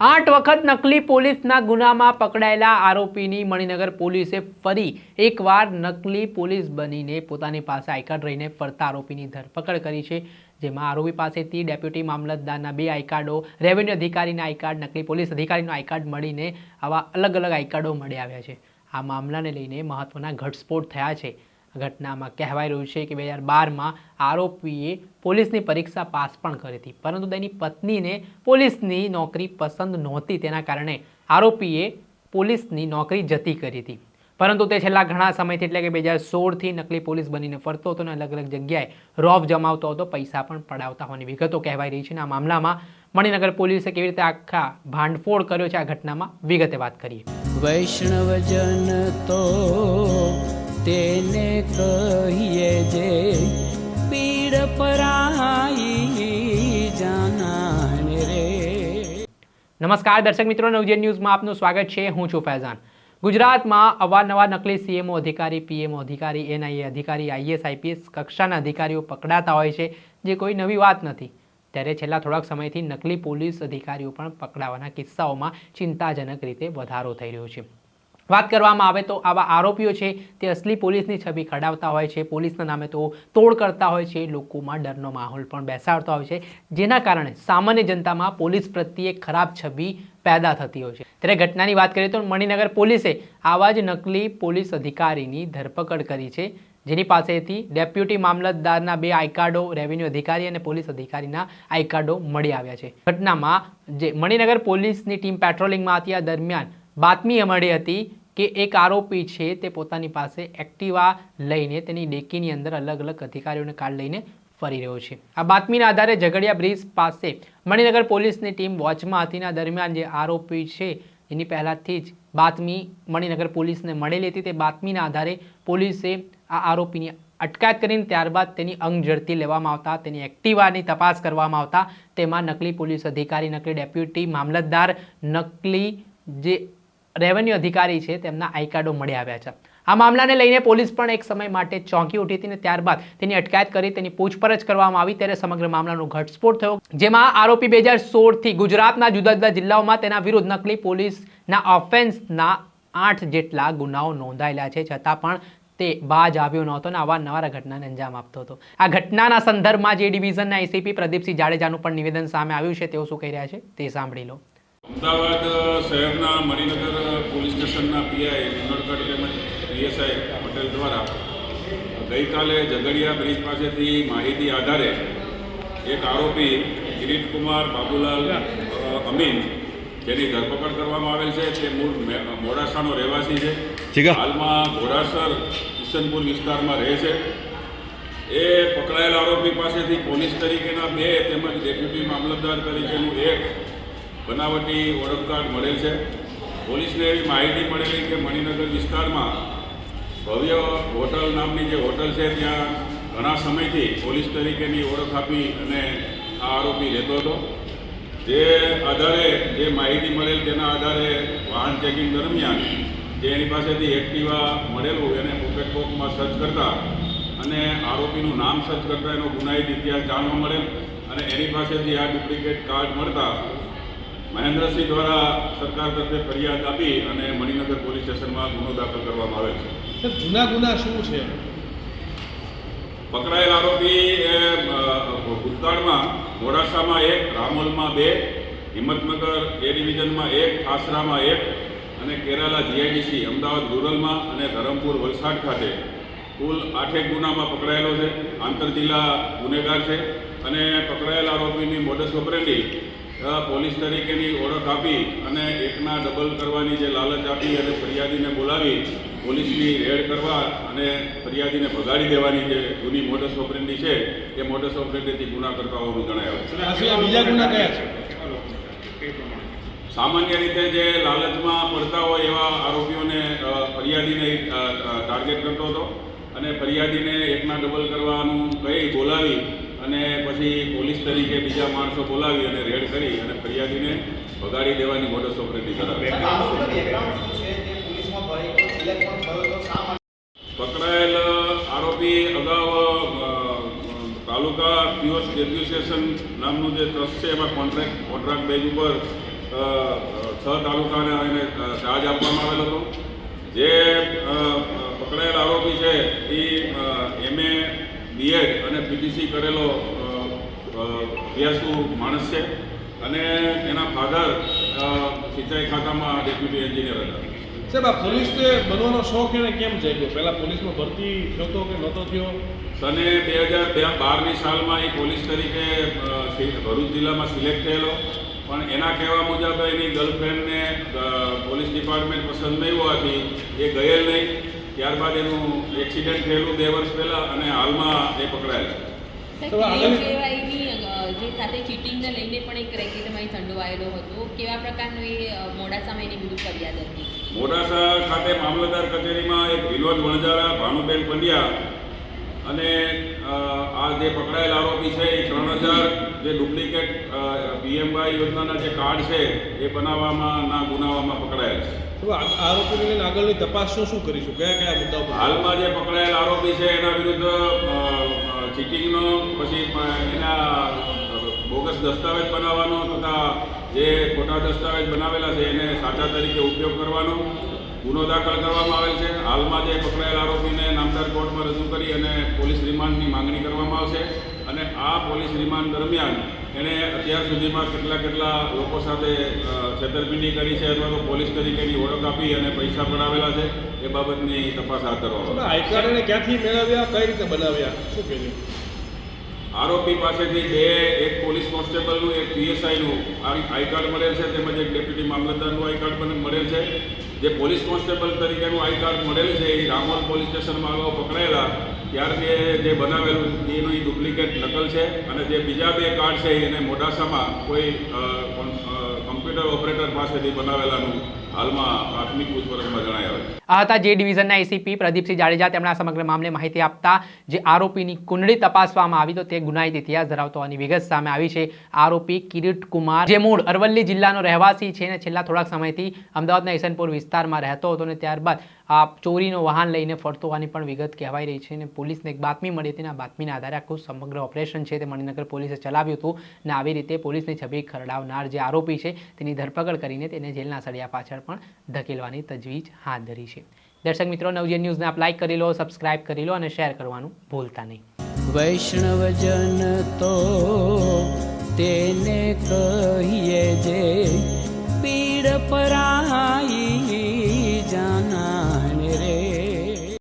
આઠ વખત નકલી પોલીસના ગુનામાં પકડાયેલા આરોપીની મણિનગર પોલીસે ફરી એકવાર નકલી પોલીસ બનીને પોતાની પાસે આઈ કાર્ડ રહીને ફરતા આરોપીની ધરપકડ કરી છે, જેમાં આરોપી પાસેથી ડેપ્યુટી મામલતદારના બે આઈ રેવન્યુ અધિકારીના આઈ કાર્ડ નકલી પોલીસ અધિકારીનો આઈ કાર્ડ મળીને આવા અલગ અલગ આઈ કાર્ડો મળી આવ્યા છે. આ મામલાને લઈને મહત્વના ઘટસ્ફોટ થયા છે. ઘટનામાં કહેવાય રહ્યું છે કે બે હજાર બારમાં આરોપીએ પોલીસની પરીક્ષા પાસ પણ કરી હતી. પરંતુ તેની પત્નીને પોલીસની નોકરી પસંદ નહોતી. તેના કારણે આરોપીએ પોલીસની નોકરી જતી કરી હતી. પરંતુ તે છેલ્લા ઘણા સમયથી એટલે કે બે હજાર સોળથી નકલી પોલીસ બનીને ફરતો હતો અને અલગ અલગ જગ્યાએ રોફ જમાવતો હતો, પૈસા પણ પડાવતા હોવાની વિગતો કહેવાય રહી છે આ મામલામાં મણિનગર પોલીસે કેવી રીતે આખા ભાંડફોડ કર્યો છે આ ઘટનામાં વિગતે વાત કરીએ. વૈષ્ણવજન તો તેને કહીએ જે પીર પરાઈ જાનાને રે. નમસ્કાર, દર્શક મિત્રો નવજેન ન્યૂઝમાં આપનું સ્વાગત છે. હું છું ફૈઝાન. ગુજરાતમાં અવારનવાર નકલી સીએમઓ અધિકારી પીએમઓ અધિકારી એનઆઈએ અધિકારી આઈએસ આઈપીએસ કક્ષાના અધિકારીઓ પકડાતા હોય છે, જે કોઈ નવી વાત નથી. ત્યારે છેલ્લા થોડાક સમયથી નકલી પોલીસ અધિકારીઓ પણ પકડાવાના કિસ્સાઓમાં ચિંતાજનક રીતે વધારો થઈ રહ્યો છે. વાત કરવામાં આવે તો આવા આરોપીઓ છે તે અસલી પોલીસની છબી ખડાવતા હોય છે. પોલીસના નામે તો તોડ કરતા હોય છે. લોકોમાં ડરનો માહોલ પણ બેસાડતા હોય છે. જેના કારણે સામાન્ય જનતામાં પોલીસ પ્રત્યે ખરાબ છબી પેદા થતી હોય છે. ત્યારે ઘટનાની વાત કરીએ તો મણિનગર પોલીસે આવા જ નકલી પોલીસ અધિકારીની ધરપકડ કરી છે. જેની પાસેથી ડેપ્યુટી મામલતદારના બે આઈ કાર્ડો રેવન્યુ અધિકારી અને પોલીસ અધિકારીના આઈ કાર્ડો મળી આવ્યા છે. ઘટનામાં જે મણિનગર પોલીસની ટીમ પેટ્રોલિંગમાં હતી. આ દરમિયાન બાતમી મળી હતી કે એક આરોપી છે તે પોતાની પાસે એક્ટિવા લઈને તેની ડેકીની અંદર અલગ અલગ અધિકારીઓને કાર્ડ લઈને ફરી રહ્યો છે. આ બાતમીના આધારે ઝઘડિયા બ્રિજ પાસે મણિનગર પોલીસની ટીમ વોચમાં હતીના દરમિયાન જે આરોપી છે એની પહેલાંથી જ બાતમી મણિનગર પોલીસને મળેલી હતી. તે બાતમીના આધારે પોલીસે આ આરોપીની અટકાયત કરીને ત્યારબાદ તેની અંગ ઝડપી લેવામાં આવતા, તેની એક્ટિવાની તપાસ કરવામાં આવતા, તેમાં નકલી પોલીસ અધિકારી, નકલી ડેપ્યુટી, મામલતદાર, નકલી જે રેવન્યુ અધિકારી છે, તેમના આઈ કાર્ડો મળી આવ્યા છે. આ મામલાને લઈને પોલીસ પણ એક સમય માટે ચોંકી ઉઠી હતી અને ત્યારબાદ તેની અટકાયત કરી, તેની પૂછપરછ કરવામાં આવી ત્યારે સમગ્ર મામલાનો ઘટસ્ફોટ થયો. જેમાં આરોપી બે હજાર સોળથી ગુજરાતના જુદા જુદા જિલ્લાઓમાં તેના વિરુદ્ધ નકલી પોલીસના ઓફેન્સના આઠ જેટલા ગુનાઓ નોંધાયેલા છે, છતાં પણ તે બાજ આવ્યો નહોતો અને અવારનવાર નવા ઘટનાને અંજામ આપતો હતો. આ ઘટનાના સંદર્ભમાં જે ડિવિઝનના એસીપી પ્રદીપસિંહ જાડેજાનું પણ નિવેદન સામે આવ્યું છે, તેઓ શું કહી રહ્યા છે તે સાંભળી લો. અમદાવાદ શહેરના મણિનગર પોલીસ સ્ટેશનના પીઆઈ વિનોદગઢ તેમજ પીએસઆઈ પટેલ દ્વારા ગઈકાલે ઝઘડિયા બ્રિજ પાસેથી માહિતી આધારે એક આરોપી કિરીટકુમાર બાબુલાલ અમીન જેની ધરપકડ કરવામાં આવેલ છે. તે મૂળ મે- મોડાસાનો રહેવાસી છે. હાલમાં ઘોડાસર કિશનપુર વિસ્તારમાં રહે છે. એ પકડાયેલા આરોપી પાસેથી પોલીસ તરીકેના બે તેમજ ડેપ્યુટી મામલતદાર તરીકેનું એક બનાવટી ઓળખ કાર્ડ મળેલ છે. પોલીસને એવી માહિતી મળેલી કે મણિનગર વિસ્તારમાં ભવ્ય હોટલ નામની જે હોટલ છે, ત્યાં ઘણા સમયથી પોલીસ તરીકેની ઓળખ આપી અને આ આરોપી રહેતો હતો. જે આધારે જે માહિતી મળેલ તેના આધારે વાહન ચેકિંગ દરમિયાન જે એની પાસેથી એક્ટિવા મળેલું એને પોકેટ બોક્સમાં સર્ચ કરતા અને આરોપીનું નામ સર્ચ કરતા એનો ગુનાહિત ઇતિહાસ જાણવા મળેલ અને એની પાસેથી આ ડુપ્લિકેટ કાર્ડ મળતા મહેન્દ્રસિંહ દ્વારા સરકાર તરફે ફરિયાદ આપી અને મણિનગર પોલીસ સ્ટેશનમાં ગુનો દાખલ કરવામાં આવેલ છે. સર જૂના ગુના શું છે? પકડાયેલ આરોપી એ ભૂતકાળમાં મોડાસામાં એક રામોલમાં બે હિંમતનગર એ ડિવિઝનમાં એક આસરામાં એક અને કેરાલા જીઆઈડીસી અમદાવાદ રૂરલમાં અને ધરમપુર વલસાડ ખાતે કુલ આઠેક ગુનામાં પકડાયેલો છે. આંતર જિલ્લા ગુનેગાર છે અને પકડાયેલ આરોપીની મોડસ ઓપરેન્ડી અ, પોલીસ તરીકેની ઓળખ આપી અને એકના ડબલ કરવાની જે લાલચ આપી અને ફરિયાદીને બોલાવી પોલીસની રેડ કરવા અને ફરિયાદીને ભગાડી દેવાની જે જૂની મોડસ ઓપરેન્ડી છે એ મોડસ ઓપરેન્ડીથી ગુના કરતા હોવાનું જણાવ્યું છે. સામાન્ય રીતે જે લાલચમાં પડતા હોય એવા આરોપીઓને ફરિયાદીને ટાર્ગેટ કરતો હતો અને ફરિયાદીને એકના ડબલ કરવાનું કહી બોલાવી અને પછી પોલીસ તરીકે બીજા માણસો બોલાવી અને રેડ કરી અને ફરિયાદીને ભગાડી દેવાની મોટો? સોપરેટી પકડાયેલ આરોપી અગાઉ તાલુકા પીઓસ ડેપ્યુટેશન નામનું જે ટ્રસ્ટ છે એમાં કોન્ટ્રાક્ટ કોન્ટ્રાક્ટ બેઝ ઉપર છ તાલુકાને એને ચાર્જ આપવામાં આવેલો હતો. જે પકડાયેલ આરોપી છે એ એમએ બીએડ અને પીટીસી કરેલો અભ્યાસુ માણસ છે અને એના ફાધર સિંચાઈ ખાતામાં ડેપ્યુટી એન્જિનિયર હતા. સાહેબ આ પોલીસને બનવાનો શોખ એને કેમ જાગ્યો? પહેલા પોલીસમાં ભરતી થયો તો કે નહોતો થયો? સને બે હજાર બે બારની સાલમાં એ પોલીસ તરીકે ભરૂચ જિલ્લામાં સિલેક્ટ થયેલો. પણ એના કહેવા મુજબ એની ગર્લફ્રેન્ડને પોલીસ ડિપાર્ટમેન્ટ પસંદ નહીં હોવાથી એ ગયેલ નહીં. ત્યારબાદ એનું એક્સિડન્ટ થયેલું બે વર્ષ પહેલાં અને હાલમાં એ પકડાયેલા. જે સાથે ચીટિંગને લઈને પણ એક રેકેટમાં સંડોવાયેલો હતો કેવા પ્રકારનું એ મોડાસામાં એની વિરુદ્ધ ફરિયાદ હતી? મોડાસા ખાતે મામલતદાર કચેરીમાં એક વિનોદ વણજારા ભાનુબેન પંડ્યા અને આ જે પકડાયેલ આરોપી છે એ ત્રણ હજાર જે ડુપ્લિકેટ પીએમવાય યોજનાના જે કાર્ડ છે એ બનાવવામાં ના ગુનાવામાં પકડાયેલ છે. આરોપીને આગળની તપાસ શું શું કરીશું? કયા કયા મુદ્દાઓ હાલમાં જે પકડાયેલ આરોપી છે એના વિરુદ્ધ ચીટિંગનો પછી એના બોગસ દસ્તાવેજ બનાવવાનો તથા જે ખોટા દસ્તાવેજ બનાવેલા છે એને સાચા તરીકે ઉપયોગ કરવાનો. ગુનો દાખલ કરવામાં આવેલ છે. હાલમાં જે પકડાયેલ આરોપીને નામદાર કોર્ટમાં રજૂ કરી અને પોલીસ રિમાન્ડની માંગણી કરવામાં આવશે અને આ પોલીસ રિમાન્ડ દરમિયાન એણે અત્યાર સુધીમાં કેટલા કેટલા લોકો સાથે છેતરપિંડી કરી છે અથવા તો પોલીસ તરીકેની ઓળખ આપી અને પૈસા પડાવેલા છે એ બાબતની તપાસ હાથ કરવામાં આવશે. આઈ કાર્ડ એને ક્યાંથી મેળવ્યા? કઈ રીતે બનાવ્યા? શું કહેજો? આરોપી પાસેથી બે, એક પોલીસ કોન્સ્ટેબલનું, એક પીએસઆઈનું આઈ કાર્ડ મળેલ છે, તેમજ એક ડેપ્યુટી મામલતદારનું આઈ કાર્ડ પણ મળેલ છે. જે પોલીસ કોન્સ્ટેબલ તરીકેનું આઈ કાર્ડ મળેલ છે, એ રામોલ પોલીસ સ્ટેશનમાં અગાઉ પકડાયેલા. ત્યારથી જે બનાવેલું, એનું એ ડુપ્લિકેટ નકલ છે. અને જે બીજા બે કાર્ડ છે એને મોડાસામાં કોઈ કમ્પ્યુટર ઓપરેટર પાસેથી બનાવેલાનું હાલમાં પ્રાથમિક પૂછપરછમાં જણાવ્યા છે. આ હતા જે ડિવિઝનના એસીપી પ્રદીપસિંહ જાડેજા. તેમણે આ સમગ્ર મામલે માહિતી આપતા જે આરોપીની કુંડળી તપાસવામાં આવી, તો તે ગુનાહિત ઇતિહાસ ધરાવતો હોવાની વિગત સામે આવી છે. આરોપી કિરીટ કુમાર, જે મૂળ અરવલ્લી જિલ્લાનો રહેવાસી છે અને છેલ્લા થોડાક સમયથી અમદાવાદના ઈસનપુર વિસ્તારમાં રહેતો હતો અને ત્યારબાદ આ ચોરીનો વાહન લઈને ફરતો હોવાની પણ વિગત કહેવાઈ રહી છે અને પોલીસને એક બાતમી મળી હતી અને આ બાતમીના આધારે આખું સમગ્ર ઓપરેશન છે તે મણિનગર પોલીસે ચલાવ્યું હતું અને આવી રીતે પોલીસની છબી ખરડાવનાર જે આરોપી છે તેની ધરપકડ કરીને તેને જેલના સળિયા પાછળ પણ ધકેલવાની તજવીજ હાથ ધરી છે. દર્શક મિત્રો, નવજીવન ન્યૂઝને આપ લાઇક કરી લો સબસ્ક્રાઇબ કરી લો અને શેર કરવાનું ભૂલતા નહીં. વૈષ્ણવજન તો તેને કહીએ જે પીડ પરાઈ